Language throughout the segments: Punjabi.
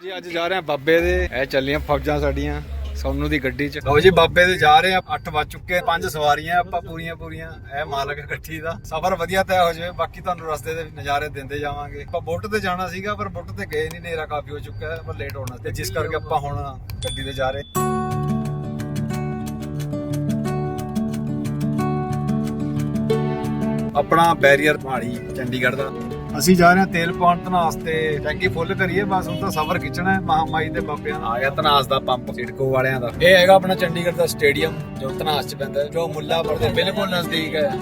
ਜੀ, ਅੱਜ ਜਾ ਰਹੇ ਆ ਬਾਬੇ ਦੇ। ਇਹ ਚੱਲੀਆਂ ਫੌਜਾਂ ਸਾਡੀਆਂ, ਸੋਨੂ ਦੀ ਗੱਡੀ 'ਚ। ਲਓ ਜੀ, ਬਾਬੇ ਦੇ ਜਾ ਰਹੇ ਆ 8 ਵੱਜ ਚੁੱਕੇ ਪੰਜ ਸਵਾਰੀਆਂ ਆਪਾਂ ਪੂਰੀਆਂ ਪੂਰੀਆਂ। ਇਹ ਮਾਲਕ ਗੱਡੀ ਦਾ। ਸਫ਼ਰ ਵਧੀਆ ਤੈਅ ਹੋ ਜਾਵੇ ਬਾਕੀ ਤੁਹਾਨੂੰ ਰਸਤੇ ਦੇ ਨਜ਼ਾਰੇ ਦਿੰਦੇ ਜਾਵਾਂਗੇ। ਆਪਾਂ ਬੁੱਟ ਤੇ ਜਾਣਾ ਸੀਗਾ, ਪਰ ਬੁੱਟ ਤੇ ਗਏ ਨਹੀਂ ਨੇਰਾ ਕਾਫੀ ਹੋ ਚੁੱਕਾ ਹੈ, ਪਰ ਲੇਟ ਹੋਣਾ ਤੇ ਜਿਸ ਕਰਕੇ ਆਪਾਂ ਹੁਣ ਗੱਡੀ ਤੇ ਜਾ ਰਹੇ ਆਪਣਾ ਬੈਰੀਅਰ ਪਹਾੜੀ, ਚੰਡੀਗੜ੍ਹ ਦਾ। ਅਸੀਂ ਜਾ ਰਹੇ ਹਾਂ ਤੇਲ ਪਾਉਣ ਤਨਾਸ ਤੇ। ਟੈਂਕੀ ਫੁੱਲ ਕਰੀਏ ਬਸ ਹੁਣ ਤਾਂ ਸਫ਼ਰ ਖਿੱਚਣਾ ਹੈ ਮਹਾਮਾਈ ਦੇ ਬਾਬਿਆਂ ਦਾ ਆ ਗਿਆ ਤਨਾਸ ਦਾ ਪੰਪ ਸਿਡਕੋ ਵਾਲਿਆਂ ਦਾ। ਇਹ ਹੈਗਾ ਆਪਣਾ ਚੰਡੀਗੜ੍ਹ ਦਾ ਸਟੇਡੀਅਮ ਜੋ ਤਨਾਸ ਚ ਪੈਂਦਾ ਹੈ, ਜੋ ਮੁੱਲਾਪੁਰ ਦੇ ਬਿਲਕੁਲ ਨਜ਼ਦੀਕ ਹੈ।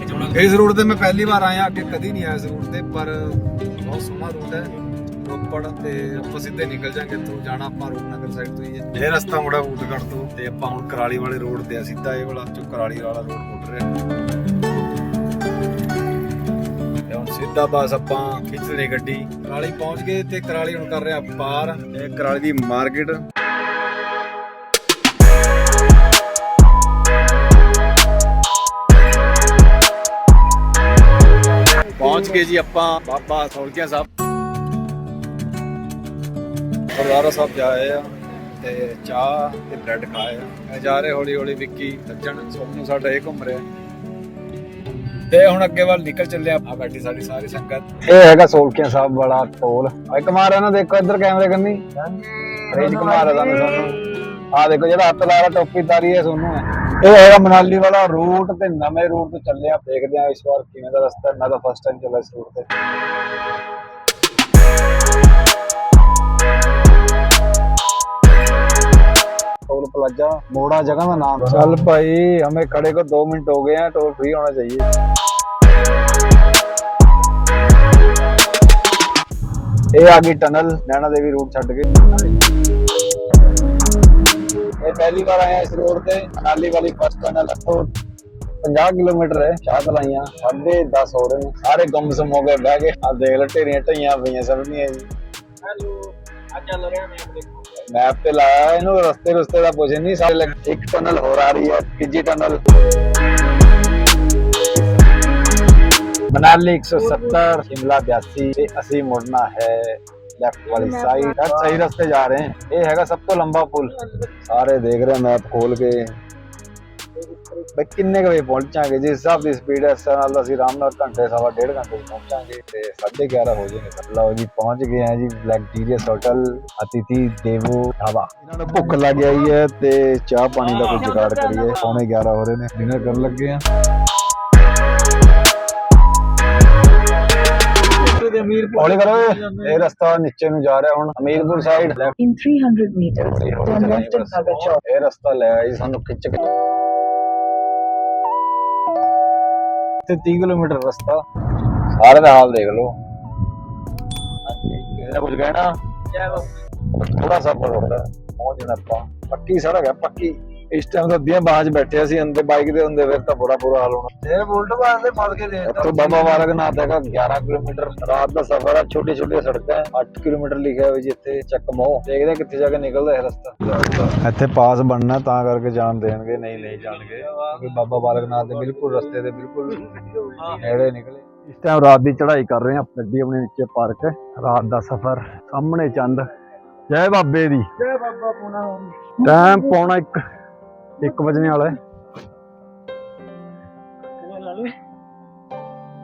ਇਸ ਰੂਟ ਤੇ ਮੈਂ ਪਹਿਲੀ ਵਾਰ ਆਇਆ ਅੱਗੇ ਕਦੀ ਨਹੀਂ ਆਇਆ ਇਸ ਰੂਟ ਤੇ ਪਰ ਬਹੁਤ ਸੋਹਣਾ ਰੂਟ ਹੈ। ਰੋਪੜ ਤੇ ਆਪਾਂ ਸਿੱਧੇ ਨਿਕਲ ਜਾਾਂਗੇ ਇੱਥੋਂ ਜਾਣਾ ਆਪਾਂ ਰੂਪਨਗਰ ਸਾਈਡ ਤੋਂ ਹੀ ਹੈ। ਇਹ ਰਸਤਾ ਮੁੜਾ ਬੂਟਗੜ ਤੋਂ ਤੇ ਆਪਾਂ ਹੁਣ ਕਰਾਲੀ ਵਾਲੇ ਰੋਡ ਤੇ ਆ ਸਿੱਧਾ ਇਹ ਵਾਲਾ ਜੋ ਕਰਾਲੀ ਵਾਲਾ ਰੋਡ ਮੁੜ ਰਿਹਾ। ਸਿੱਧਾ ਬਸ ਆਪਾਂ ਖਿੱਚ ਗੱਡੀ ਕਰਾਲੀ ਪਹੁੰਚ ਗਏ ਤੇ ਕਰਾਲੀ ਹੁਣ ਕਰ ਰਿਹਾ ਪਾਰ। ਇਹ ਕਰਾਲੀ ਦੀ ਮਾਰਕੀਟ। ਪਹੁੰਚ ਗਏ ਜੀ ਆਪਾਂ ਬਾਬਾ ਸੌਲਕਿਆ ਸਾਹਿਬ। ਗੁਰਦੁਆਰਾ ਸਾਹਿਬ ਜਾਏ ਆ ਤੇ ਚਾਹ ਤੇ ਬ੍ਰੈਡ ਖਾਏ ਆ। ਜਾ ਰਹੇ ਹੌਲੀ ਹੌਲੀ ਵਿੱਕੀ, ਸੱਜਣ, ਸੋਨੂੰ ਸਾਡਾ ਇਹ ਘੁੰਮ ਰਿਹਾ। ਤੇ ਹੁਣ ਅੱਗੇ ਵੱਲ ਨਿਕਲ ਚੱਲੇ ਆ ਬੈਠੀ ਸਾਡੀ ਸਾਰੀ ਸੰਗਤ। ਇਹ ਹੈਗਾ ਸੋਲਕਿਆ ਸਾਹਿਬ ਵਾਲਾ ਟੋਲ। ਆ ਕਮਾਰ ਹੈ ਨਾ ਦੇਖੋ ਇੱਧਰ ਕੈਮਰੇ ਕੰਨੀ। ਰੇਜ ਕਮਾਰ ਦਾ ਤੁਹਾਨੂੰ ਆ ਦੇਖੋ ਜਿਹੜਾ ਹੱਥ ਲਾ ਰਿਹਾ ਟੋਪੀ ਤਾਰੀ ਹੈ ਸੋਨੂੰ ਹੈ। ਇਹ ਹੈਗਾ ਮਨਾਲੀ ਵਾਲਾ ਰੂਟ ਤੇ ਨਵੇਂ ਰੂਟ ਤੇ ਚੱਲੇ ਆ। ਦੇਖਦੇ ਆ ਇਸ ਵਾਰ ਕਿਵੇਂ ਦਾ ਰਸਤਾ ਹੈ। ਮੈਂ ਤਾਂ ਫਸਟ ਟਾਈਮ ਚੱਲਾ ਇਸ ਰੂਟ ਤੇ। दरवाजा मोड़ा जगह का नाम चल भाई हमें खड़े को दो मिनट हो गए हैं टोल फ्री होना चाहिए ये आ गई टनल नैना देवी रूट छड़ के ये पहली बार आया इस रोड पे नाली वाली फर्स्ट टनल तो 50 किलोमीटर है शायद लाइया साढ़े दस हो रहे हैं सारे गुम सम हो गए बह गए आप देख लो ढेरियां ढइया पई सब नहीं है जी हेलो आज चल रहे हैं ਮੈਪ ਤੇ ਲਾਇਆ ਇਹਨੂੰ ਰਸਤੇ ਰਸਤੇ ਦਾ ਪੁੱਛ ਨਹੀਂ ਸਾਰੇ ਲੱਗ- ਇੱਕ ਟਨਲ ਹੋਰ ਆ ਰਹੀ ਹੈ ਤੀਜੀ ਟਨਲ ਮਨਾਲੀ 170 ਸ਼ਿਮਲਾ 82 ਤੇ ਅਸੀਂ ਮੁੜਨਾ ਹੈ ਲੈਫਟ ਵਾਲੀ ਸਾਈਡ ਸਹੀ ਰਸਤੇ ਜਾ ਰਹੇ ਹਾਂ। ਇਹ ਹੈਗਾ ਸਭ ਤੋਂ ਲੰਬਾ ਪੁਲ। ਸਾਰੇ ਦੇਖ ਰਹੇ ਮੈਪ ਖੋਲ ਕੇ। ਬਈ ਕਿੰਨੇ ਕੁ ਵਜੇ ਪਹੁੰਚਾਂਗੇ? ਜਿਸ ਹਿਸਾਬ ਦੀ ਸਪੀਡ ਹੈ ਇਸ ਨਾਲ ਅਸੀਂ ਆਰਾਮ ਨਾਲ ਘੰਟੇ ਸਵਾ ਡੇਢ ਘੰਟੇ ਪਹੁੰਚਾਂਗੇ ਤੇ 11:30 ਹੋ ਜਾਣਗੇ ਲਓ ਜੀ ਪਹੁੰਚ ਗਏ ਆ ਜੀ ਲਗਜ਼ਰੀਅਸ ਹੋਟਲ ਅਤਿਥੀ ਦੇਵੋ ਢਾਬਾ। ਇਹਨਾਂ ਨੂੰ ਭੁੱਖ ਲੱਗ ਗਈ ਹੈ ਤੇ ਚਾਹ ਪਾਣੀ ਦਾ ਕੋਈ ਜੁਗਾੜ ਕਰੀਏ। ਪੌਣੇ 11 ਹੋ ਰਹੇ ਨੇ ਡਿਨਰ ਕਰਨ ਲੱਗੇ ਆ ਹੌਲੀ ਕਰੋ ਇਹ ਰਸਤਾ ਨੀਚੇ ਨੂੰ ਜਾ ਰਿਹਾ ਹੁਣ Amirpur side In 300 meters, turn left at Bhagat Chowk. ਇਹ ਰਸਤਾ ਲੈ ਆਈ ਸਾਨੂੰ ਖਿੱਚ ਕੇ ਤੇ 30 ਕਿਲੋਮੀਟਰ ਰਸਤਾ। ਸਾਰੇ ਦਾ ਹਾਲ ਦੇਖ ਲਓ। ਹਾਂਜੀ ਕੁਝ ਕਹਿਣਾ? ਥੋੜਾ ਸਾ ਪਰੋੜਾ ਪਹੁੰਚ ਜਾਣਾ ਆਪਾਂ। ਪੱਕੀ ਸੜਕ ਹੈ ਪੱਕੀ। ਇਸ ਟਾਈਮ ਤਾਂ ਅੱਧੀਆਂ ਬਾਹਰ 'ਚ ਅਸੀਂ ਅੰਦਰ ਬਾਈਕ ਦੇ ਹੁੰਦੇ ਫਿਰ ਤਾਂ ਬੜਾ ਬੁਰਾ ਹਾਲ ਹੋਣਾ। ਇਹ ਬੁਲਟ ਬਾਹਰ ਦੇ ਮਾਰ ਕੇ ਦੇ ਇੱਥੋਂ ਬਾਬਾ ਬਾਲਕ ਨਾਥ ਹੈਗਾ 11 ਕਿਲੋਮੀਟਰ। ਰਾਤ ਦਾ ਸਫ਼ਰ ਹੈ ਛੋਟੀ ਛੋਟੀ ਸੜਕਾਂ 8 ਕਿਲੋਮੀਟਰ ਲਿਖਿਆ ਹੋਇਆ ਜਿੱਥੇ ਚੱਕ ਮੋ ਦੇਖਦੇ ਕਿੱਥੇ ਜਾ ਕੇ ਨਿਕਲਦਾ ਇਹ ਰਸਤਾ। ਇੱਥੇ ਪਾਸ ਬਣਨਾ ਤਾਂ ਕਰਕੇ ਜਾਣ ਦੇਣਗੇ ਨਹੀਂ ਨਹੀਂ ਜਾਣਗੇ। ਕਿਉਂਕਿ ਬਾਬਾ ਬਾਲਕ ਨਾਥ ਦੇ ਬਿਲਕੁਲ ਰਸਤੇ ਦੇ ਬਿਲਕੁਲ ਨੇੜੇ ਨਿਕਲੇ। ਇਸ ਟਾਈਮ ਰਾਤ ਦੀ ਚੜ੍ਹਾਈ ਕਰ ਰਹੇ ਹਾਂ ਗੱਡੀ ਆਪਣੇ ਨੀਚੇ ਪਾਰਕ ਹੈ। ਰਾਤ ਦਾ ਸਫ਼ਰ ਸਾਹਮਣੇ ਚੰਦ। ਜੈ ਬਾਬੇ ਦੀ। Jai Baba Puna. ਟਾਈਮ ਪੌਣਾ 1 1 ਵਜਣੇ ਵਾਲਾ ਹੈ।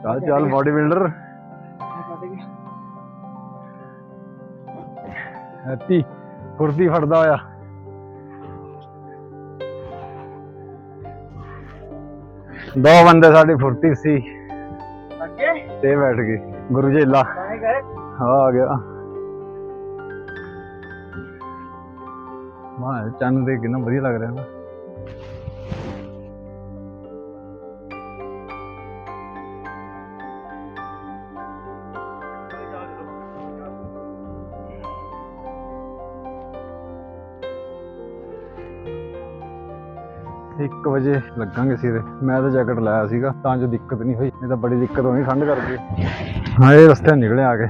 ਚੱਲ ਚੱਲ ਬਾਡੀ ਬਿਲਡਰ ਹੈਪੀ ਫੁਰਤੀ ਫੜਦਾ ਹੋਇਆ। ਦੋ ਬੰਦੇ ਸਾਡੀ ਫੁਰਤੀ ਸੀ। ਤੇ ਬੈਠ ਗਏ ਗੁਰੂ ਜੇਲਾ ਹਾਂ ਆ ਗਿਆ। ਮਾਂ ਚੰਨ ਦੇ ਕਿੰਨਾ ਵਧੀਆ ਲੱਗ ਰਿਹਾ ਨਾ। ਇੱਕ ਵਜੇ ਲੱਗਾਂਗੇ ਸਿਰੇ। ਮੈਂ ਤਾਂ ਜੈਕਟ ਲਾਇਆ ਸੀਗਾ, ਤਾਂ ਜੋ ਦਿੱਕਤ ਨਹੀਂ ਹੋਈ। ਨਹੀਂ ਤਾਂ ਬੜੀ ਦਿੱਕਤ ਹੋਣੀ, ਠੰਡ ਕਰਕੇ ਹਾਂ, ਇਹ ਰਸਤੇ ਨਿਕਲੇ ਆ ਗਏ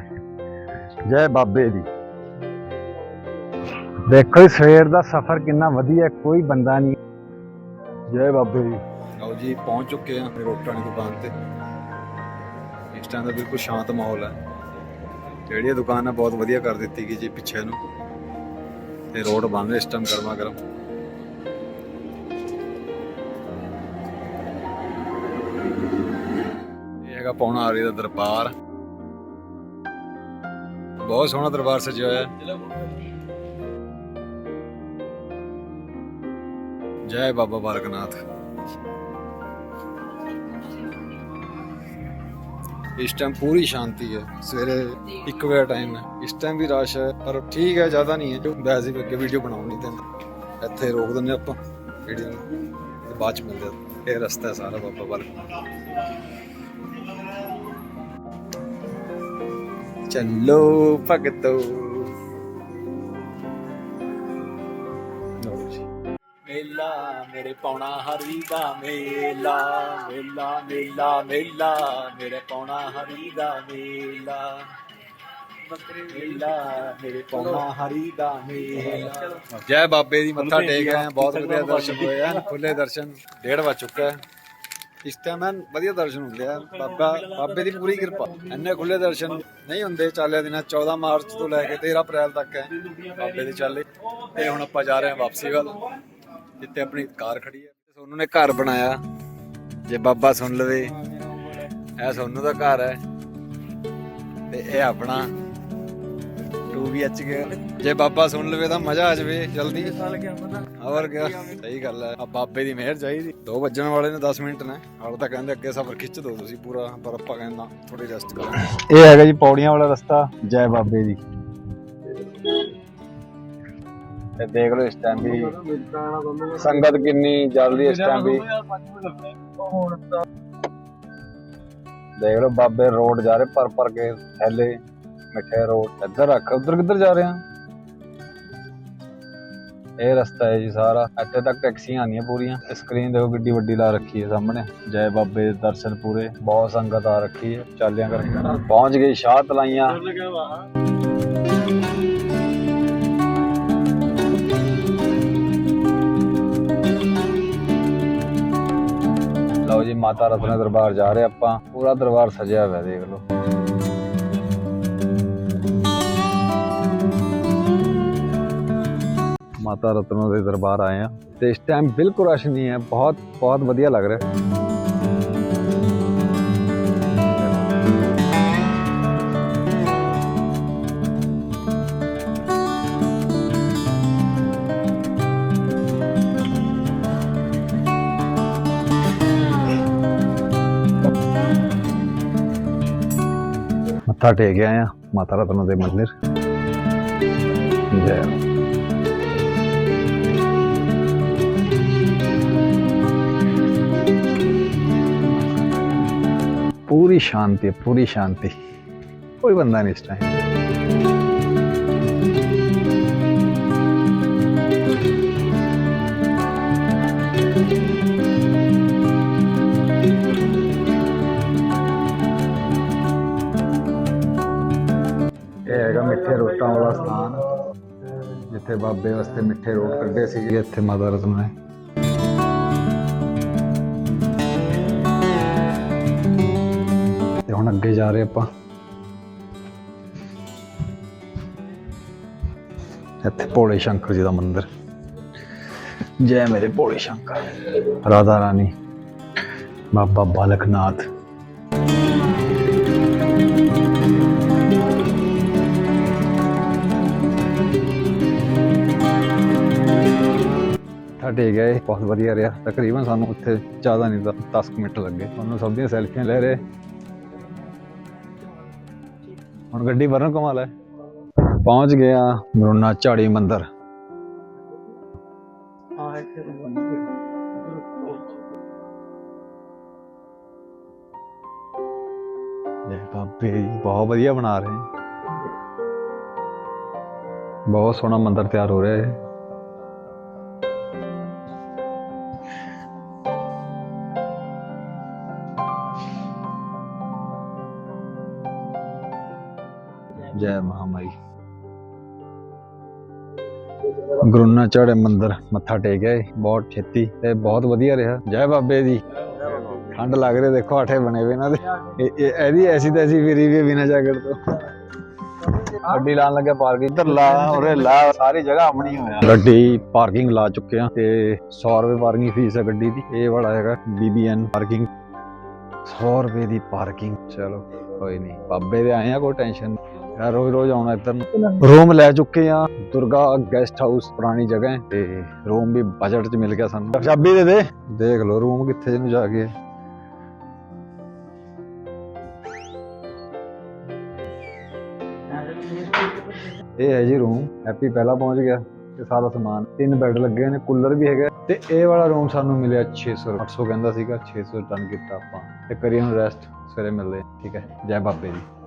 ਜੈ ਬਾਬੇ ਦੀ। ਦੇਖੋ ਸਵੇਰ ਦਾ ਸਫ਼ਰ ਕਿੰਨਾ ਵਧੀਆ, ਕੋਈ ਬੰਦਾ ਨਹੀਂ। ਜੈ ਬਾਬੇ ਦੀ। ਲਓ ਜੀ, ਪਹੁੰਚ ਚੁੱਕੇ ਆ ਰੋਟਾਂ ਦੀ ਦੁਕਾਨ ਤੇ। ਇਸ ਟਾਈਮ ਦਾ ਬਿਲਕੁਲ ਸ਼ਾਂਤ ਮਾਹੌਲ ਹੈ ਜਿਹੜੀ ਦੁਕਾਨ ਹੈ ਬਹੁਤ ਵਧੀਆ ਕਰ ਦਿੱਤੀ ਗਈ ਜੀ ਪਿੱਛੇ ਨੂੰ। ਤੇ ਰੋਡ ਬੰਦ ਇਸ ਟਾਈਮ ਗਰਮਾ ਗਰਮ। ਇਹ ਹੈਗਾ ਪੌਣਾ ਆਰੀ ਦਾ ਦਰਬਾਰ। ਬਹੁਤ ਸੋਹਣਾ ਦਰਬਾਰ ਸਜਿਆ ਹੋਇਆ। ਹੈ ਜੈ ਬਾਬਾ ਬਾਲਕਨਾਥ। ਇਸ ਟਾਈਮ ਪੂਰੀ ਸ਼ਾਂਤੀ ਹੈ। ਸਵੇਰੇ 1 ਵਜੇ ਟਾਈਮ ਹੈ। ਇਸ ਟਾਈਮ ਵੀ ਰਸ਼ ਹੈ, ਪਰ ਠੀਕ ਹੈ, ਜ਼ਿਆਦਾ ਨਹੀਂ ਹੈ। ਜੋ ਵੈਸੇ ਵੀ ਅੱਗੇ ਵੀਡੀਓ ਬਣਾਉਣੀ ਤੇ ਇੱਥੇ ਰੋਕ ਦਿੰਦੇ ਆਪਾਂ। ਵੀਡੀਓ ਨੂੰ ਬਾਅਦ ਚ ਮਿਲਦੇ ਹਾਂ। ਇਹ ਰਸਤਾ ਹੈ ਸਾਰਾ ਬਾਬਾ ਬਾਲਕਨਾਥ ਚੱਲੋ ਭਗਤੋ। ਮੇਲਾ, ਮੇਰੇ ਪੌਣਾ ਹਰੀ ਦਾ ਮੇਲਾ ਮੇਲਾ ਮੇਲਾ ਮੇਲਾ, ਮੇਰੇ ਪੌਣਾ ਹਰੀ ਦਾ ਮੇਲਾ। ਮੇਲਾ ਮੇਰੇ ਪੌਣਾ ਹਰੀ ਦਾ ਮੇਲਾ। ਜੈ ਬਾਬੇ ਦੀ ਮੱਥਾ ਟੇਕ ਆਏ ਹਾਂ ਬਹੁਤ ਵਧੀਆ ਦਰਸ਼ਨ ਹੋਏ ਆ। ਖੁੱਲੇ ਦਰਸ਼ਨ ਡੇਢ ਵੱਜ ਚੁੱਕਾ ਹੈ। ਇਸ ਟਾਈਮ ਐਨ ਵਧੀਆ ਦਰਸ਼ਨ ਹੁੰਦੇ ਆ। ਬਾਬਾ ਬਾਬੇ ਦੀ ਪੂਰੀ ਕਿਰਪਾ। ਇੰਨੇ ਖੁੱਲੇ ਦਰਸ਼ਨ ਨਹੀਂ ਹੁੰਦੇ ਚਾਲਿਆ ਦਿਨਾਂ 14 ਮਾਰਚ ਤੋਂ ਲੈ ਕੇ 13 ਅਪ੍ਰੈਲ ਤੱਕ ਹੈ ਬਾਬੇ ਦੇ ਚਾਲੇ। ਤੇ ਹੁਣ ਆਪਾਂ ਜਾ ਰਹੇ ਹਾਂ ਵਾਪਸੀ ਵੱਲ ਜਿੱਥੇ ਆਪਣੀ ਕਾਰ ਖੜੀ ਹੈ। ਸੋਨੂ ਨੇ ਘਰ ਬਣਾਇਆ। ਜੇ ਬਾਬਾ ਸੁਣ ਲਵੇ ਇਹ ਸੋਨੂ ਦਾ ਘਰ ਹੈ। ਤੇ ਇਹ ਆਪਣਾ 2 BHK ਜੇ ਬਾਬਾ ਸੁਣ ਲਵੇ ਤਾਂ ਮਜ਼ਾ ਆ ਜਾਵੇ ਜਲਦੀ। ਹੋਰ ਕੀ ਸਹੀ ਗੱਲ ਹੈ। ਆ ਬਾਬੇ ਦੀ ਮਿਹਰ ਚਾਹੀਦੀ। 2 ਵੱਜਣ ਵਾਲੇ ਨੇ 10 ਮਿੰਟ ਨੇ। ਹਾਲ ਤਾਂ ਕਹਿੰਦੇ ਅੱਗੇ ਸਫ਼ਰ ਖਿੱਚ ਦੋ ਤੁਸੀਂ ਪੂਰਾ ਪਰ ਆਪਾਂ ਕਹਿੰਦਾ ਥੋੜੀ ਰੈਸਟ ਕਰੋ। ਇਹ ਹੈਗਾ ਜੀ ਪੌੜੀਆਂ ਵਾਲਾ ਰਸਤਾ। ਜੈ ਬਾਬੇ ਦੀ। ਤੇ ਦੇਖ ਲਓ ਇਸ ਟਾਈਮ ਵੀ ਸੰਗਤ ਕਿੰਨੀ ਜਲਦੀ ਇਸ ਟਾਈਮ ਵੀ ਦੇਖ ਲਓ ਬਾਬੇ ਰੋਡ ਜਾ ਰਹੇ ਪਰ ਪਰ ਕੇ ਥੈਲੇ। ਮਿੱਠੇ ਰੋਡ ਇੱਧਰ ਰੱਖ ਉਧਰ ਕਿੱਧਰ ਜਾ ਰਹੇ? ਆ ਇਹ ਰਸਤਾ ਹੈ ਜੀ ਸਾਰਾ। ਇੱਥੇ ਤੱਕ ਟੈਕਸੀਆਂ ਆਉਂਦੀਆਂ ਪੂਰੀਆਂ। ਸਕਰੀਨ ਦੇਖੋ ਕਿੱਡੀ ਵੱਡੀ ਲਾ ਰੱਖੀ ਹੈ ਸਾਹਮਣੇ। ਜੈ ਬਾਬੇ ਦੇ ਦਰਸ਼ਨ ਪੂਰੇ। ਬਹੁਤ ਸੰਗਤ ਆ ਰੱਖੀ ਹੈ। ਚਾਲਿਆਂ ਕਰਕੇ ਪਹੁੰਚ ਗਈ ਸ਼ਾਹ ਤਲਾਈਆਂ। ਲਓ ਜੀ ਮਾਤਾ ਰਤਨਾ ਦਰਬਾਰ ਜਾ ਰਹੇ ਆਪਾਂ। ਪੂਰਾ ਦਰਬਾਰ ਸਜਿਆ ਹੋਇਆ ਦੇਖ ਲਓ। ਮਾਤਾ ਰਤਨਾ ਦੇ ਦਰਬਾਰ ਆਏ ਆ ਤੇ ਇਸ ਟਾਈਮ ਬਿਲਕੁਲ ਰਸ਼ ਨਹੀਂ ਹੈ ਬਹੁਤ ਬਹੁਤ ਵਧੀਆ ਲੱਗ ਰਿਹਾ ਮੱਥਾ ਟੇਕ ਆਏ ਆ ਮਾਤਾ ਰਤਨਾ ਦੇ ਮੰਦਿਰ ਜੈ पूरी शांति है पूरी शांति कोई बंदा नहीं इस टाइम ਇਹ ਹੈਗਾ ਮਿੱਠੇ ਰੋਟਾਂ ਵਾਲਾ ਸਥਾਨ ਜਿੱਥੇ ਬਾਬੇ ਵਾਸਤੇ ਮਿੱਠੇ ਰੋਟ ਕੱਢੇ ਸੀਗੇ ਇੱਥੇ ਮਾਤਾ ਰਤਨ ਨੇ ਅੱਗੇ ਜਾ ਰਹੇ ਆਪਾਂ। ਇੱਥੇ ਭੋਲੇ ਸ਼ੰਕਰ ਜੀ ਦਾ ਮੰਦਿਰ। ਜੈ ਮੇਰੇ ਭੋਲੇ ਸ਼ੰਕਰ। ਰਾਧਾ ਰਾਣੀ। ਬਾਬਾ ਬਾਲਕਨਾਥ। ਸਾਡੇ ਗਏ ਬਹੁਤ ਵਧੀਆ ਰਿਹਾ। ਤਕਰੀਬਨ ਸਾਨੂੰ ਉੱਥੇ ਜ਼ਿਆਦਾ ਨਹੀਂ 10 ਮਿੰਟ ਲੱਗੇ। ਤੁਹਾਨੂੰ ਸਭ ਦੀਆਂ ਸੈਲਫੀਆਂ ਲੈ ਰਹੇ। ਹੁਣ ਗੱਡੀ ਵਰਨ ਕਮਾਲ ਹੈ ਪਹੁੰਚ ਗਿਆ ਮਰੁਨਾ ਝਾੜੀ ਮੰਦਿਰ। ਇਹ ਬਾਬੇ ਬਹੁਤ ਵਧੀਆ ਬਣਾ ਰਹੇ। ਬਹੁਤ ਸੋਹਣਾ ਮੰਦਿਰ ਤਿਆਰ ਹੋ ਰਿਹਾ ਹੈ ਜੈ ਮਹਾਮਾਈ ਗੁਰੂਨਾ ਚੜੇ ਮੰਦਰ ਮੱਥਾ ਟੇਕਿਆ ਬਹੁਤ ਛੇਤੀ ਤੇ ਬਹੁਤ ਵਧੀਆ ਰਿਹਾ। ਜੈ ਬਾਬੇ ਦੀ। ਠੰਡ ਲੱਗ ਰਹੀ, ਦੇਖੋ ਆਠੇ ਬਣੇ ਹੋਏ ਇਹਨਾਂ ਦੇ। ਇਹਦੀ ਐਸੀ ਤੈਸੀ ਫਿਰੀ ਵੀ ਹੈ ਜੈਕਟ ਤੋਂ। ਗੱਡੀ ਲਾਣ ਲੱਗਿਆ ਪਾਰਕਿੰਗ। ਇੱਧਰ ਲਾ, ਉਰੇ ਲਾ, ਸਾਰੀ ਜਗ੍ਹਾ ਆਪਣੀ ਹੋਇਆ। ਗੱਡੀ ਪਾਰਕਿੰਗ ਲਾ ਚੁੱਕੇ ਆ ਤੇ 100 ਰੁਪਏ ਪਾਰਕਿੰਗ ਫੀਸ ਹੈ ਗੱਡੀ ਦੀ। ਇਹ ਵਾਲਾ ਹੈਗਾ BBN ਪਾਰਕਿੰਗ। 100 ਰੁਪਏ ਦੀ ਪਾਰਕਿੰਗ। ਚਲੋ, ਕੋਈ ਨਹੀਂ। ਬਾਬੇ ਦੇ ਆਏ ਆ, ਕੋਈ ਟੈਨਸ਼ਨ ਯਾਰ ਰੋਜ਼ ਰੋਜ਼ ਆਉਣਾ ਇੱਧਰ ਨੂੰ। ਰੂਮ ਲੈ ਚੁੱਕੇ ਆ। ਦੁਰਗਾ ਗੈਸਟ ਹਾਊਸ ਪੁਰਾਣੀ ਜਗ੍ਹਾ ਹੈ। ਤੇ ਰੂਮ ਵੀ ਬਜਟ 'ਚ ਮਿਲ ਗਿਆ ਸਾਨੂੰ। ਚਾਬੀ ਦੇ ਦੇ। ਦੇਖ ਲਓ ਰੂਮ ਕਿੱਥੇ ਜਿਹਨੂੰ ਜਾ ਕੇ। ਇਹ ਹੈ ਜੀ ਰੂਮ। ਹੈਪੀ ਪਹਿਲਾਂ ਪਹੁੰਚ ਗਿਆ ਤੇ ਸਾਰਾ ਸਮਾਨ। ਤਿੰਨ ਬੈੱਡ ਲੱਗੇ ਨੇ ਕੂਲਰ ਵੀ ਹੈਗਾ। ਤੇ ਇਹ ਵਾਲਾ ਰੂਮ ਸਾਨੂੰ ਮਿਲਿਆ 600 800 ਕਹਿੰਦਾ ਸੀਗਾ। 600 ਡਨ ਕੀਤਾ ਆਪਾਂ। ਤੇ ਕਰੀਏ ਹੁਣ ਰੈਸਟ ਸਵੇਰੇ ਮਿਲਦੇ ਠੀਕ ਹੈ। ਜੈ ਬਾਬੇ ਦੀ।